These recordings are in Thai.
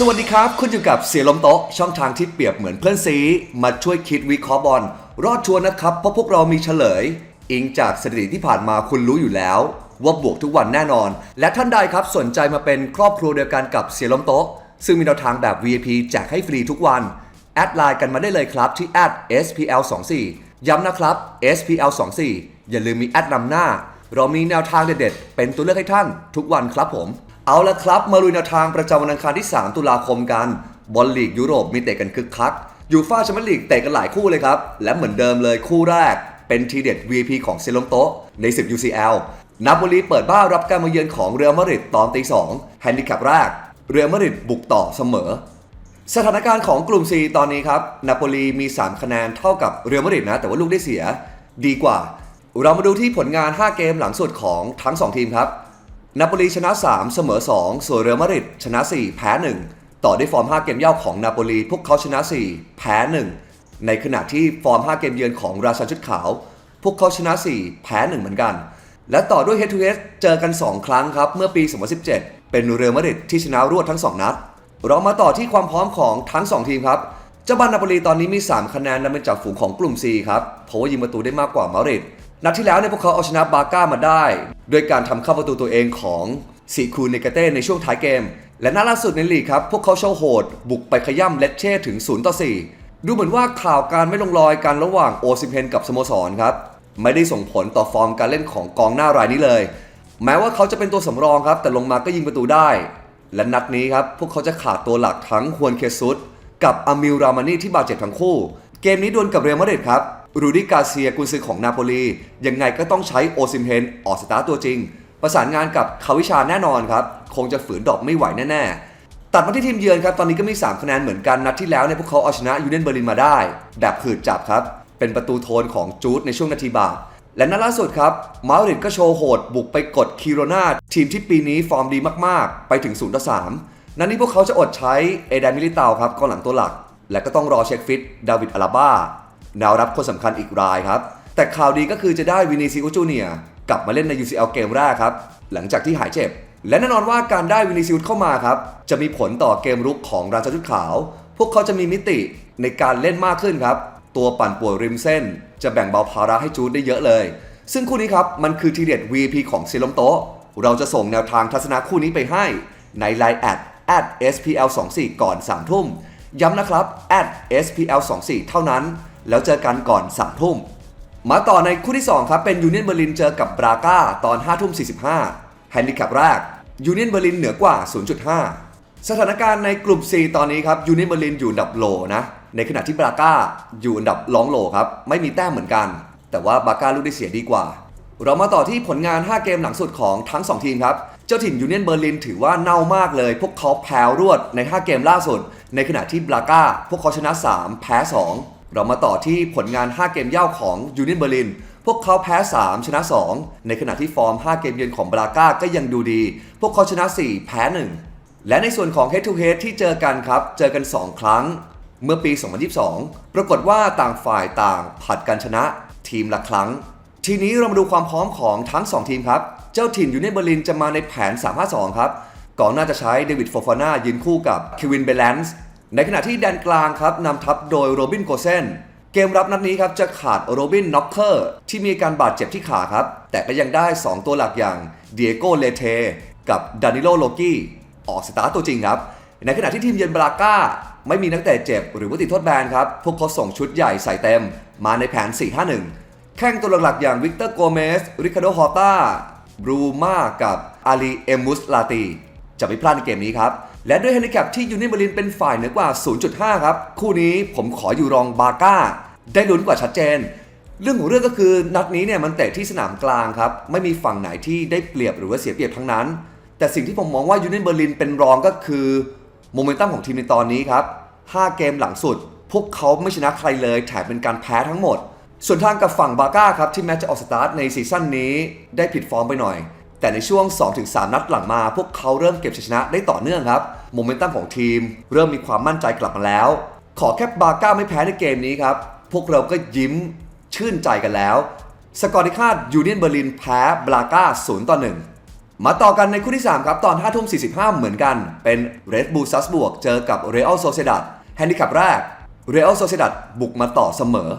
สวัสดีครับ คุณอยู่กับเสียลมโต๊ะ ช่องทางที่เปรียบเหมือนเพื่อนซี มาช่วยคิดวิเคราะห์บอล รอดชัวร์นะครับ เพราะพวกเรามีเฉลย อิงจากสถิติที่ผ่านมาคุณรู้อยู่แล้ว ว่าบวกทุกวันแน่นอน และท่านใดครับสนใจมาเป็นครอบครัวเดียวกันกับเสียลมโต๊ะ ซึ่งมีแนวทางแบบ VIP แจกให้ฟรีทุกวัน แอดไลน์กันมาได้เลยครับที่ @spl24 ย้ำนะครับ spl24 อย่าลืมมีแอดนำหน้า เรามีแนวทางเด็ดๆเป็นตัวเลือกให้ท่าน ทุกวันครับผม เอาละครับมาลุยแนวทางประจำวันอังคารที่ 3 ตุลาคมกัน บอลลีกยุโรปมีเตะกันคึกคักยูฟ่าแชมเปี้ยนลีกเตะกันหลายคู่เลยครับ และเหมือนเดิมเลยคู่แรก เป็นทีเด็ด VIP ของเซลมโตในศึก UCL นาโปลีเปิดบ้านรับการมาเยือนของเรอัลมาดริดตอนตี2แฮนดิแคปแรก เรอัลมาดริดบุกต่อเสมอ สถานการณ์ของกลุ่ม C ตอนนี้ครับนาโปลีมี 3 คะแนนเท่ากับเรอัลมาดริดนะ แต่ว่าลูกได้เสีย ดีกว่า เรามาดูที่ผลงาน 5 เกมหลังสุดของทั้ง 2 ทีมครับ นาโปลีชนะ 3 เสมอ 2 ส่วนเรอัลมาดริดชนะ 4 แพ้ 1 ต่อด้วยฟอร์ม 5 เกมเย่าของนาโปลีพวกเขาชนะ 4 แพ้ 1 ในขณะที่ฟอร์ม 5 เกมเยือนของราชันชุดขาว พวกเขาชนะ 4 แพ้ 1 เหมือนกัน และต่อด้วย Head to Head เจอกัน 2 ครั้งครับ เมื่อปี 2017 เป็นเรอัลมาดริดที่ชนะรวดทั้ง 2 นัด เรามาต่อที่ความพร้อมของทั้ง 2 ทีมครับเจ้าบ้านนาโปลีตอนนี้มี 3 คะแนนนำเป็นจากฝูงของกลุ่ม C ครับเพราะว่ายิงประตูได้มากกว่ามาดริด นัดที่แล้วเนี่ยพวกเขาเอาชนะบาร์ก้ามาได้ ด้วยการทำเข้าประตูตัวเองของซีคูเนกาเต้ในช่วงท้ายเกม และนัดล่าสุดในลีกครับ พวกเขาโชว์โหด บุกไปขย่ำเลดเช่ถึง0ต่อ4ดูเหมือนว่าข่าวการไม่ลงรอยกันระหว่างโอซิเพนกับสโมสรครับ ไม่ได้ส่งผลต่อฟอร์มการเล่นของกองหน้ารายนี้เลย แม้ว่าเขาจะเป็นตัวสำรองครับ แต่ลงมาก็ยิงประตูได้ และนัดนี้ครับพวกเขาจะขาดตัวหลักทั้งฮวนเคซุสกับอามิลรามานีที่บาดเจ็บทั้งคู่ เกมนี้ดวลกับเรอัลมาดริดครับ รูดิกาเซียกุนซือของนาโปลียังไงก็ต้องใช้โอซิมเฮนออกสตาร์ตัวจริง ประสานงานกับคาวิชาแน่นอนครับ คงจะฝืนดอกไม่ไหวแน่ๆ ตัดมาที่ทีมเยือนครับ ตอนนี้ก็มี 3 คะแนนเหมือนกันนัดที่แล้วเนี่ยพวกเขาเอาชนะยูเนียนเบอร์ลินมาได้ แบบผืดจับครับ เป็นประตูโทนของจูดในช่วงนาทีบาปและนัดล่าสุดครับมาดริดก็โชว์โหด บุกไปกดคิโรนาทีมที่ปีนี้ฟอร์มดีมากๆ ไปถึง0ต่อ3นัดนี้พวกเขาจะอดใช้เอแดนมิลิตาครับกองหลังตัวหลัก และก็ต้องรอเช็คฟิตดาวิดอาราบ้า แนวรับคนสำคัญอีกรายครับ แต่ข่าวดีก็คือจะได้วินิซิอุสจูเนียกลับมาเล่นใน UCL เกมแรกครับ หลังจากที่หายเจ็บ และแน่นอนว่าการได้วินิซิอุสเข้ามาครับ จะมีผลต่อเกมรุกของราชาชุดขาว พวกเขาจะมีมิติในการเล่นมากขึ้นครับ ตัวปั่นป่วยริมเส้น จะแบ่งเบาภาระให้จูดได้เยอะเลย ซึ่งคู่นี้ครับมันคือทีเด็ด VP ของเซลมโตะเราจะส่งแนวทางทัศนะคู่นี้ไปให้ใน Line แอด at spl24 ก่อน3ทุ่ม ย้ำนะครับ at spl24 เท่านั้น แล้วเจอกันก่อน3ทุ่ม มาต่อในคู่ที่ 2 ครับ เป็นยูเนียนเบอร์ลินเจอกับบราก้าตอน5ทุ่ม45แฮนดิแคปแรกยูเนียนเบอร์ลินเหนือกว่า 0.5 สถานการณ์ในกลุ่ม C ตอนนี้ครับยูเนียนเบอร์ลินอยู่อันดับโลนะในขณะที่บราก้าอยู่อันดับลองโลครับไม่มีแต้มเหมือนกัน แต่ว่าบราก้าลูกได้เสียดีกว่า เรามาต่อที่ผลงาน 5 เกมหลังสุดของทั้ง 2 ทีมครับเจ้าถิ่นยูเนียนเบอร์ลินถือว่าเน่ามากเลย พวกเขาแพ้รวดใน 5 เกมล่าสุด ในขณะที่บราก้าพวกเขาชนะ 3 แพ้ 2 เรามาต่อที่ผลงาน 5 เกมเย่าของยูเนียนเบอร์ลิน พวกเขาแพ้ 3 ชนะ 2 ในขณะที่ฟอร์ม 5 เกมเยือนของบราก้าก็ยังดูดี พวกเขาชนะ 4 แพ้ 1 และในส่วนของ Head to Head ที่เจอกันครับ เจอกัน 2 ครั้ง เมื่อปี 2022 ปรากฏว่าต่างฝ่ายต่างผัดกันชนะทีมละครั้ง ทีนี้เรามาดูความพร้อมของทั้ง 2 ทีมครับ เจ้าถิ่นยูเนียนเบอร์ลินจะมาในแผน 352 ครับก่อนหน้าจะใช้เดวิดโฟฟาน่ายืนคู่กับคิวินเบลนส์ ในขณะที่แดนกลางครับนำทัพโดยโรบินโกเซนเกมรับนัดนี้ครับจะขาดโรบินน็อกเคอร์ที่มีการบาดเจ็บที่ขาครับ แต่ก็ยังได้ 2 ตัวหลักอย่างเดียโกเลเทกับดานิโลโลกี้ออกสตาร์ตตัวจริงครับ ในขณะที่ทีมเยือนบราก้า ไม่มีนักเตะเจ็บหรือว่าติดโทษแบนครับ พวกเขาส่งชุดใหญ่ใส่เต็ม มาในแผน 4-5-1 แข้งตัวหลักๆอย่างวิกเตอร์โกเมส ริคาโดฮอต้าบรูมากับอาลีเอมุสลาตี จะไม่พลาดในเกมนี้ครับ และด้วยแฮนิแคปที่ยูนิเบอร์ลินเป็นฝ่ายเหนือกว่า 0.5 ครับ คู่นี้ผมขออยู่รองบาก้า ได้ลุ้นกว่าชัดเจน เรื่องของเรื่องก็คือนัดนี้เนี่ยมันเตะที่สนามกลางครับ ไม่มีฝั่งไหนที่ได้เปรียบหรือว่าเสียเปรียบทั้งนั้น แต่สิ่งที่ผมมองว่ายูนิเบอร์ลินเป็นรองก็คือโมเมนตัมของทีมในตอนนี้ครับ 5 เกมหลังสุด พวกเขาไม่ชนะใครเลยแถมเป็นการแพ้ทั้งหมด ส่วนทางกับฝั่งบาก้าครับที่แม้จะออกสตาร์ทในซีซั่นนี้ได้ผิดฟอร์มไปหน่อย แต่ในช่วง 2-3 นัดหลังมา พวกเขาเริ่มเก็บชัยชนะได้ต่อเนื่องครับโมเมนตัมของทีม เริ่มมีความมั่นใจกลับมาแล้ว ขอแค่บาก้าไม่แพ้ในเกมนี้ครับ พวกเราก็ยิ้มชื่นใจกันแล้ว สกอร์ที่คาดยูเนียนเบอร์ลินแพ้บราก้า0ต่อ1มาต่อกันในคู่ที่ 3 ครับ ตอน5ทุ่ม45 เหมือนกัน เป็น Red Bull Salzburg เจอกับ Real Sociedad แฮนดิแคปแรก Real Sociedad บุกมาต่อเสมอ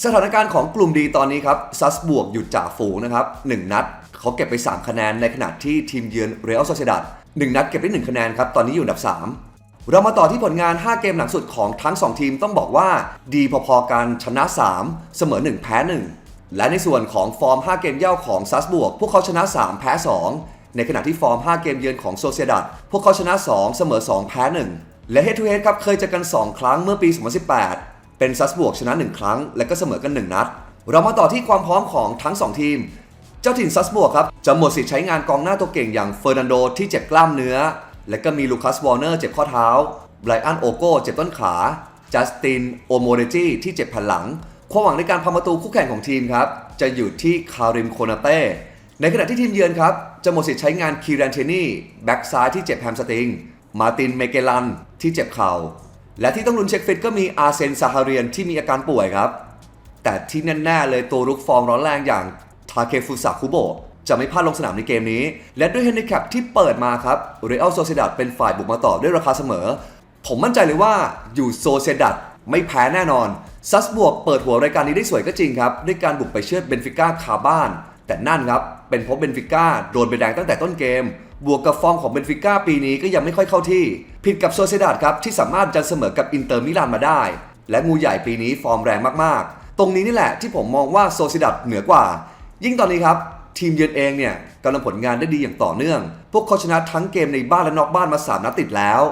สถานการณ์ของกลุ่มดีตอนนี้ครับซัสบวกหยุดจ่าฝูงนะครับ1นัดเขาเก็บไป 3 คะแนนในขณะที่ทีมเยือน Real Sociedad 1นัดเก็บได้ 1 คะแนนครับ ตอนนี้อยู่อันดับ 3 เรามาต่อที่ผลงาน 5 เกมหลังสุดของทั้ง 2 ทีมต้องบอกว่าดีพอๆกันชนะ 3 เสมอ 1 แพ้ 1 และในส่วนของฟอร์ม 5 เกมเย่าของซัสบวกพวกเขาชนะ 3 แพ้ 2 ในขณะที่ฟอร์ม 5 เกมเยือนของโซเซดัดพวกเขาชนะ 2 เสมอ 2 แพ้ 1 และเฮดทูเฮดครับเคยเจอกัน 2 ครั้งเมื่อปี 2018 เป็นซัสบวกชนะ 1 ครั้ง และก็เสมอกัน 1 นัด เรามาต่อที่ความพร้อมของทั้ง 2 ทีม เจ้าถิ่นซัสบวกครับจะหมดสิทธิ์ใช้งานกองหน้าตัวเก่งอย่างเฟอร์นันโดที่เจ็บกล้ามเนื้อ และก็มีลูคัสวอร์เนอร์เจ็บข้อเท้าไบรอันโอโกเจ็บต้นขาจัสตินโอโมเรจิที่เจ็บแผ่นหลังความหวังในการพาประตูคู่แข่งของทีมครับจะอยู่ที่คาริมโคนาเต้ในขณะที่ทีมเยือนครับจะหมดสิทธิ์ใช้งานคีรันเทนี่แบ็กซ้ายที่เจ็บแฮมสตริง มาตินเมเกลันที่เจ็บเข่า และที่ต้องลุ้นเช็คฟิตก็มีอาร์เซนซาฮาเรียนที่มีอาการป่วยครับ แต่ที่แน่ๆเลยตัวรุกฟอร์มร้อนแรงอย่างทาเคฟุสะคุโบะจะไม่พลาดลงสนามในเกมนี้ และด้วยเฮนดิแคปที่เปิดมาครับเรอัลโซเซดัดเป็นฝ่ายบุกมาต่อด้วยราคาเสมอ ผมมั่นใจเลยว่าอยู่โซเซดัดไม่แพ้แน่นอนซัสบวกเปิดหัวรายการนี้ได้สวยก็จริงครับ ด้วยการบุกไปเชือดเบนฟิก้าคาบ้าน แต่นั่นครับ เป็นเพราะเบนฟิก้าโดนใบแดงตั้งแต่ต้นเกม บวกกับฟอร์มของเบนฟิก้าปีนี้ก็ยังไม่ค่อยเข้าที่ ผิดกับโซเซดัดครับที่สามารถจะเสมอกับอินเตอร์มิลานมาได้ และงูใหญ่ปีนี้ฟอร์มแรงมากๆ ตรงนี้นี่แหละที่ผมมองว่าโซเซดัดเหนือกว่า ยิ่งตอนนี้ครับทีมเยือนเองเนี่ยกำลังผลงานได้ดีอย่างต่อเนื่อง พวกเขาชนะทั้งเกมในบ้านและนอกบ้านมา 3 นัดติดแล้ว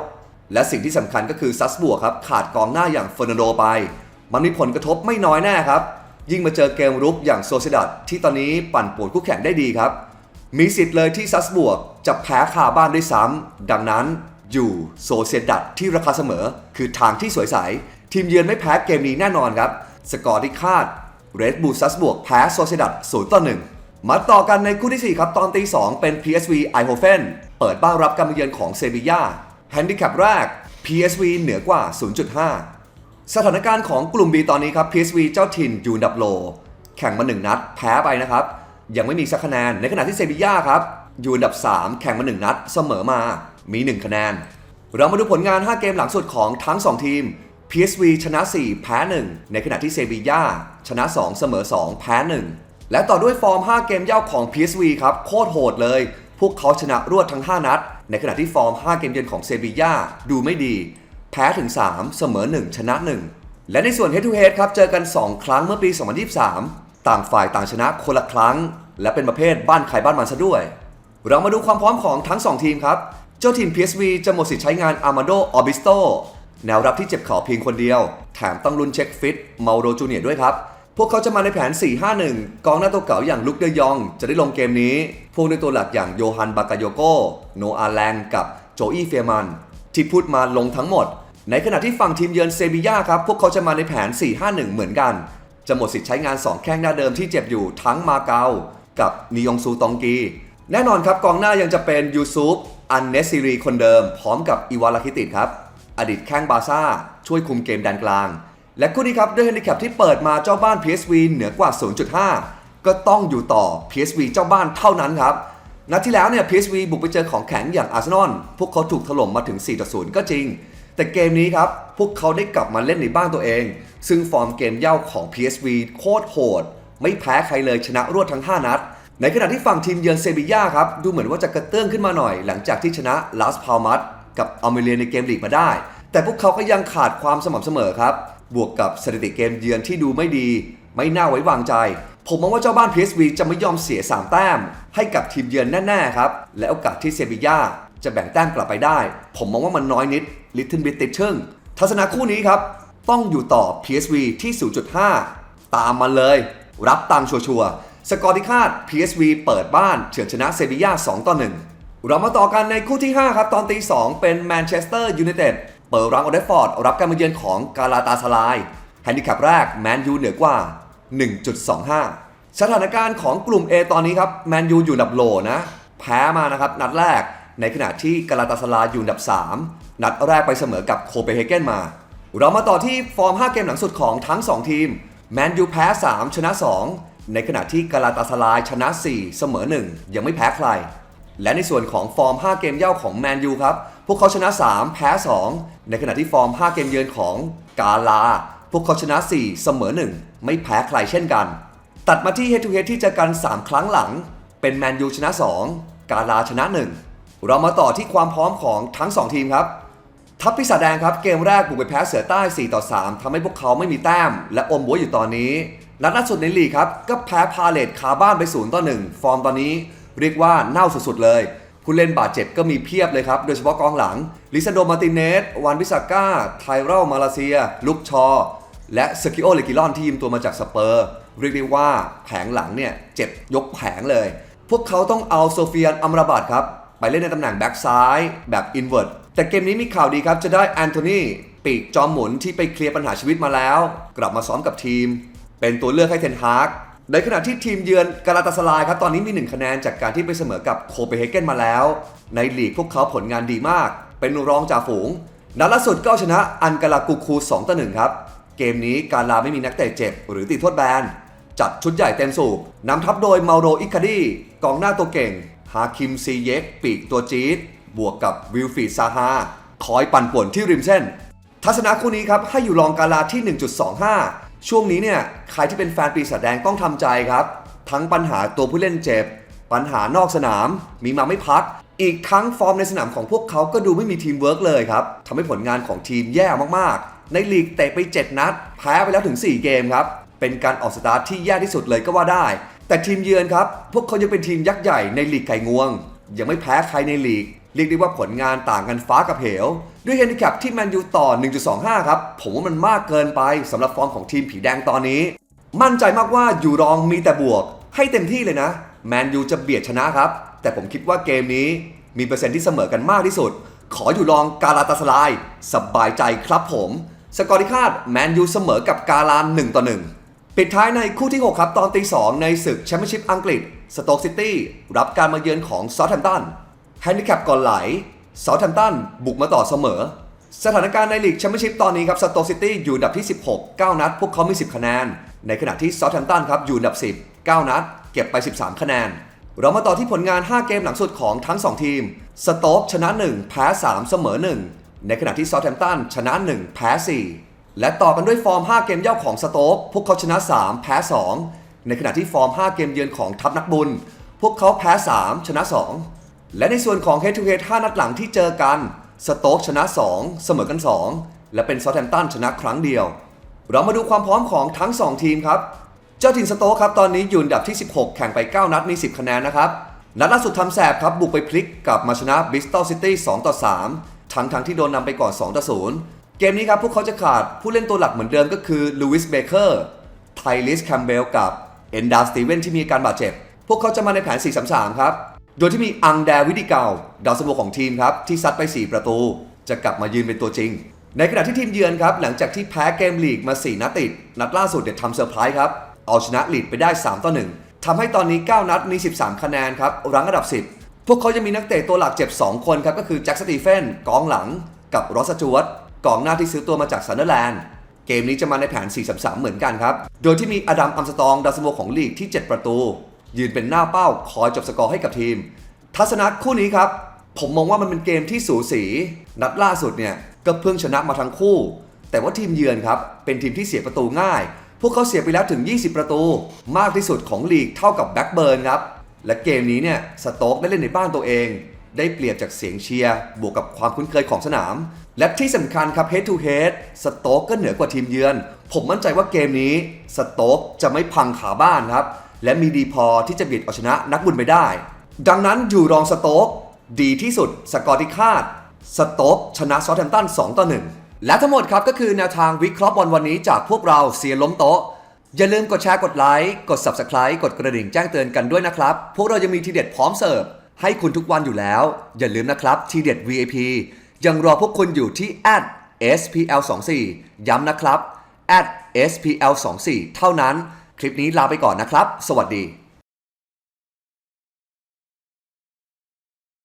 และสิ่งที่สำคัญก็คือซัสบัวครับขาดกองหน้าอย่างเฟอร์นันโดไป มันมีผลกระทบไม่น้อยแน่ครับ ยิ่งมาเจอเกมรุกอย่างโซเซดัดที่ตอนนี้ปั่นป่วนคู่แข่งได้ดีครับ มีสิทธิ์เลยที่ซัสบวกจะแพ้คาบ้านด้วยซ้ำดังนั้นอยู่โซเซดัดที่ราคาเสมอ คือทางที่สวยใส ทีมเยือนไม่แพ้เกมนี้แน่นอนครับ สกอร์ที่คาดเรดบูลซัสบวกแพ้โซเซดัด0ต่อ1มาต่อกันในคู่ที่ 4 ครับ ตอนตี 2 เป็น PSV i h o f e n เปิดบ้านรับการมาเยือนของเซบีย่าแฮนดิแคปแรก PSV เหนือกว่า 0.5 สถานการณ์ของกลุ่ม B ตอนนี้ครับ PSV เจ้าถิ่นอยู่อันดับโล แข่งมา 1 นัด แพ้ไปนะครับ ยังไม่มีสักคะแนน ในขณะที่เซบีย่าครับ อยู่อันดับ 3 แข่งมา 1 นัด เสมอมา มี 1 คะแนน เรามาดูผลงาน 5 เกมหลังสุดของทั้ง 2 ทีม PSV ชนะ 4 แพ้ 1 ในขณะที่เซบีย่าชนะ 2 เสมอ 2 แพ้ 1 และต่อด้วยฟอร์ม 5 เกมเย่าของ PSV ครับโคตรโหดเลย พวกเขาชนะรวดทั้ง 5 นัด ในขณะที่ฟอร์ม 5 เกมเยือนของเซบีย่าดูไม่ดี แพ้ถึง 3 เสมอ 1 ชนะ 1 และในส่วน Head to Head ครับเจอกัน 2 ครั้งเมื่อปี 2023 ต่างฝ่ายต่างชนะคนละครั้ง และเป็นประเภทบ้านใครบ้านมันซะด้วย เรามาดูความพร้อมของทั้ง 2 ทีมครับ เจ้าทีม PSV จะหมดสิทธิ์ใช้งานอาร์มาโดออบิสโตแนวรับที่เจ็บเข่าเพียงคนเดียว แถมต้องลุ้นเช็คฟิตเมาโรจูเนียด้วยครับ พวกเขาจะมาในแผน 4-5-1 กองหน้าตัวเก่าอย่างลุกเดยอง จะได้ลงเกมนี้ พวกในตัวหลักอย่างโยฮันบากาโยโกโนอาแลงกับโจอี้เฟียมัน ที่พูดมาลงทั้งหมด ในขณะที่ฝั่งทีมเยือนเซบีย่าครับ พวกเขาจะมาในแผน 4-5-1 เหมือนกัน จะหมดสิทธิ์ใช้งาน 2 แข้งหน้าเดิมที่เจ็บอยู่ทั้งมาเกา กับนิยองซูตองกี แน่นอนครับกองหน้ายังจะเป็นยูซุปอันเนสซิรีคนเดิม พร้อมกับอีวาลาคิติดครับ อดีตแข้งบาซ่า ช่วยคุมเกมแดนกลาง และคู่นี้ครับด้วยเฮนดิแคปที่เปิดมาเจ้าบ้าน PSV เหนือกว่า 0.5 ก็ต้องอยู่ต่อ PSV เจ้าบ้านเท่านั้นครับนัดที่แล้วเนี่ย PSV บุกไปเจอของแข็งอย่างอาร์เซนอลพวกเขาถูกถล่มมาถึง 4-0 ก็จริง แต่เกมนี้ครับ พวกเขาได้กลับมาเล่นในบ้านตัวเอง ซึ่งฟอร์มเกมเย่าของ PSV โคตรโหด ไม่แพ้ใครเลยชนะรวดทั้ง 5 นัด ในขณะที่ฝั่งทีมเยือนเซบีย่าครับ ดูเหมือนว่าจะกระเตื้องขึ้นมาหน่อย หลังจากที่ชนะลาสพาลมัสกับอัลเมเรียในเกมลีกมาได้ แต่พวกเขาก็ยังขาดความสม่ำเสมอครับ บวกกับสถิติเกมเยือนที่ดูไม่ดี ไม่น่าไว้วางใจ ผมมองว่าเจ้าบ้าน PSV จะไม่ยอมเสีย 3 แต้ม ให้กับทีมเยือนแน่ๆครับ และโอกาสที่เซบีย่าจะแบ่งแต้มกลับไปได้ ผมมองว่ามันน้อยนิดลิทเทิลบิตติดชึ่งทัศนะคู่นี้ครับ ต้องอยู่ต่อ PSV ที่ 0.5 ตามมาเลย รับตังชัวร์สกอร์ที่คาด PSV เปิดบ้านเฉือนชนะเซบีย่า2ต่อ1เรามาต่อกันในคู่ที่ 5 ครับ ตอนตี 2 เป็นแมนเชสเตอร์ยูไนเต็ดเปิดรังออเดฟอร์ด รับการมาเยือนของกาลาตาสลายแฮนดิแคปแรกแมนยูเหนือกว่า 1.25 สถานการณ์ของกลุ่ม A ตอนนี้ครับแมนยูอยู่ดับโลนะ แพ้มานะครับนัดแรก ในขณะที่กาลาตาสลายอยู่อันดับ 3 นัดแรกไปเสมอกับโคเปนเฮเกนมา เรามาต่อที่ฟอร์ม 5 เกมหลังสุดของทั้ง 2 ทีม แมนยูแพ้ 3 ชนะ 2 ในขณะที่กาลาตาสลายชนะ 4 เสมอ 1 ยังไม่แพ้ใคร และในส่วนของฟอร์ม 5 เกมเย่าของแมนยูครับ พวกเขาชนะ 3 แพ้ 2 ในขณะที่ฟอร์ม 5 เกมเยือนของกาลา พวกเขาชนะ 4 เสมอ 1 ไม่แพ้ใครเช่นกัน ตัดมาที่ Head to Head ที่เจอกัน 3 ครั้งหลัง เป็นแมนยูชนะ 2 กาลาชนะ 1 เรามาต่อที่ความพร้อมของทั้ง 2 ทีมครับ ทัพพิศาแดงครับเกมแรกบุกไปแพ้เสือใต้ 4 ต่อ 3ทำให้พวกเขาไม่มีแต้ม และอมบัวอยู่ตอนนี้นัดล่าสุดในลีกครับ ก็แพ้พาเลตคาบ้านไป0ต่อ1ฟอร์มตอนนี้ เรียกว่าเน่าสุดๆเลย ผู้เล่นบาดเจ็บก็มีเพียบเลยครับ โดยเฉพาะกองหลังลิซันโดมาติเนสวานวิสาก้า ไทเรลมาเลเซีย ลุกชอ และสกิโอเลกิลอนที่ยืมตัวมาจากสเปอร์ เรียกได้ว่าแผงหลังเนี่ยเจ็บยกแผงเลย พวกเขาต้องเอาโซเฟียนอัมราบัตครับไปเล่นในตำแหน่งแบ็กซ้ายแบบอินเว r ร์ แต่เกมนี้มีข่าวดีครับ จะได้แอนโทนีปีกจอมหมุนที่ไปเคลียร์ปัญหาชีวิตมาแล้ว กลับมาซ้อมกับทีม เป็นตัวเลือกให้เทนฮากในขณะที่ทีมเยือนกาลาตาสลายครับ ตอนนี้มี 1 คะแนนจากการที่ไปเสมอกับโคเปนเฮเกนมาแล้ว ในลีกพวกเขาผลงานดีมาก เป็นรองจ่าฝูง นัดล่าสุดก็ชนะอันกาลากูคู2ต่อ1ครับ เกมนี้การลาไม่มีนักเตะเจ็บ หรือติดโทษแบนจัดชุดใหญ่เต็มสูบนำทัพโดยเมาโรอิคาดีกองหน้าตัวเก่งฮาคิมซีเยกปีกตัวจี๊ด บวกกับวิลฟีดซาฮาคอยปั่นป่วนที่ริมเส้น ทัศนะคู่นี้ครับให้อยู่รองกาลาที่ 1.25 ช่วงนี้เนี่ยใครที่เป็นแฟนปีศาจแดงต้องทำใจครับ ทั้งปัญหาตัวผู้เล่นเจ็บ ปัญหานอกสนามมีมาไม่พัก อีกทั้งฟอร์มในสนามของพวกเขาก็ดูไม่มีทีมเวิร์กเลยครับทำให้ผลงานของทีมแย่มากๆ ในลีกเตะไป 7 นัดแพ้ไปแล้วถึง 4 เกมครับเป็นการออกสตาร์ทที่แย่ที่สุดเลยก็ว่าได้ แต่ทีมเยือนครับ พวกเขายังเป็นทีมยักษ์ใหญ่ในลีกไก่งวง ยังไม่แพ้ใครในลีก เรียกได้ว่าผลงานต่างกันฟ้ากับเหว ด้วยเฮนดิแคปที่แมนยูต่อ 1.25 ครับ ผมว่ามันมากเกินไปสำหรับฟอร์มของทีมผีแดงตอนนี้ มั่นใจมากว่าอยู่รองมีแต่บวก ให้เต็มที่เลยนะ แมนยูจะเบียดชนะครับ แต่ผมคิดว่าเกมนี้มีเปอร์เซ็นต์ที่เสมอกันมากที่สุด ขออยู่รองกาลาตาสลาย สบายใจครับผม สกอร์ที่คาดแมนยูเสมอกับกาลา1ต่อ1ปิดท้ายในคู่ที่ 6 ครับ ตอนตี 2 ในศึกแชมเปี้ยนชิพอังกฤษสโต๊กซิตี้รับการมาเยือนของซอ t แ a มตัน แฮนดิแคปก่อนไหลซอ t แ a มตันบุกมาต่อเสมอ สถานการณ์ในลีกแชมเปี้ยนชิพตอนนี้ครับสโต๊กซิตี้อยู่อันดับที่ 16 9 นัด พวกเขามี 10 คะแนน ในขณะที่ซอ t แ a มตันครับอยู่อันดับ 10 9 นัด เก็บไป 13 คะแนน เรามาต่อที่ผลงาน 5 เกมหลังสุดของทั้ง 2 ทีม สโต๊กชนะ 1 แพ้ 3 เสมอ 1 ในขณะที่ซอ t แ a มตันชนะ 1 แพ้ 4 และต่อกันด้วยฟอร์ม 5 เกมเย่าของสโต๊กพวกเขาชนะ 3 แพ้ 2 ในขณะที่ฟอร์ม 5 เกมเยือนของทัพนักบุญ พวกเขาแพ้ 3 ชนะ 2 และในส่วนของ Head to Head 5นัดหลังที่เจอกัน สโต๊กชนะ 2 เสมอกัน 2 และเป็นซอแ a มตันชนะครั้งเดียว เรามาดูความพร้อมของทั้ง 2 ทีมครับ เจ้าถิ่นสโต๊กครับตอนนี้อยู่อันดับที่ 16 แข่งไป 9 นัดมี 10 คะแนนนะครับ นัดล่าสุดทำแสบครับบุกไปพลิกกลับมาชนะบิสตัลซิตี้2ต่อ3ทั้งทั้งที่โดนนำไปก่อน2ต่อ0เกมนี้ครับพวกเขาจะขาดผู้เล่นตัวหลักเหมือนเดิมก็คือลูวิสเบเกอร์ไทลิสแคมเบลกับเอนดาสตีเวนที่มีการบาดเจ็บ พวกเขาจะมาในแผน 4-3-3 ครับ โดยที่มีอังแดวิดิเกาดาวซันโวของทีมครับ ที่ซัดไป 4 ประตู จะกลับมายืนเป็นตัวจริง ในขณะที่ทีมเยือนครับ หลังจากที่แพ้เกมลีกมา 4 นัดติด นัดล่าสุดเด็ดทำเซอร์ไพรส์ครับ เอาชนะลีดไปได้ 3 ต่อ 1ทำให้ตอนนี้ 9 นัดมี 13 คะแนนครับรั้งอันดับ 10 พวกเขาจะมีนักเตะตัวหลักเจ็บ 2 คนครับก็คือแจ็คสตีเฟนกองหลัง กับรอสจวตกองหน้าที่ซื้อตัวมาจากซันเดอร์แลนด์เกมนี้จะมาในแผน 4-3-3 เหมือนกันครับโดยที่มีอดัมอัมสตองดาวซันโวของลีกที่ 7 ประตู ยืนเป็นหน้าเป้าคอยจบสกอร์ให้กับทีม ทัศนะคู่นี้ครับ ผมมองว่ามันเป็นเกมที่สูสี นัดล่าสุดเนี่ยก็เพิ่งชนะมาทั้งคู่ แต่ว่าทีมเยือนครับ เป็นทีมที่เสียประตูง่าย พวกเขาเสียไปแล้วถึง 20 ประตู มากที่สุดของลีกเท่ากับแบ็กเบิร์นครับและเกมนี้เนี่ยสโต๊กได้เล่นในบ้านตัวเอง ได้เปรียบจากเสียงเชียร์บวกกับความคุ้นเคยของสนาม และที่สำคัญครับ head to head สโต๊กก็เหนือกว่าทีมเยือน ผมมั่นใจว่าเกมนี้สโต๊กจะไม่พังขาบ้านครับ และมีดีพอที่จะเบียดเอาชนะนักบุญไปได้ ดังนั้นอยู่รองสโต๊กดีที่สุดสกอร์ที่คาดสโต๊กชนะซอ t แ a มตัน2ต่อ1 และทั้งหมดครับก็คือแนวทางวิเคราะห์บอลวันนี้จากพวกเราเสียล้มโต๊ะ อย่าลืมกดแชร์กดไลค์กด Subscribe กดกระดิ่งแจ้งเตือนกันด้วยนะครับ พวกเรายังมีทีเด็ดพร้อมเสิร์ฟให้คุณทุกวันอยู่แล้ว อย่าลืมนะครับทีเด็ด VIP ยังรอพวกคุณอยู่ที่ @spl24 ย้ำนะครับ @spl24 เท่านั้น คลิปนี้ลาไปก่อนนะครับ สวัสดี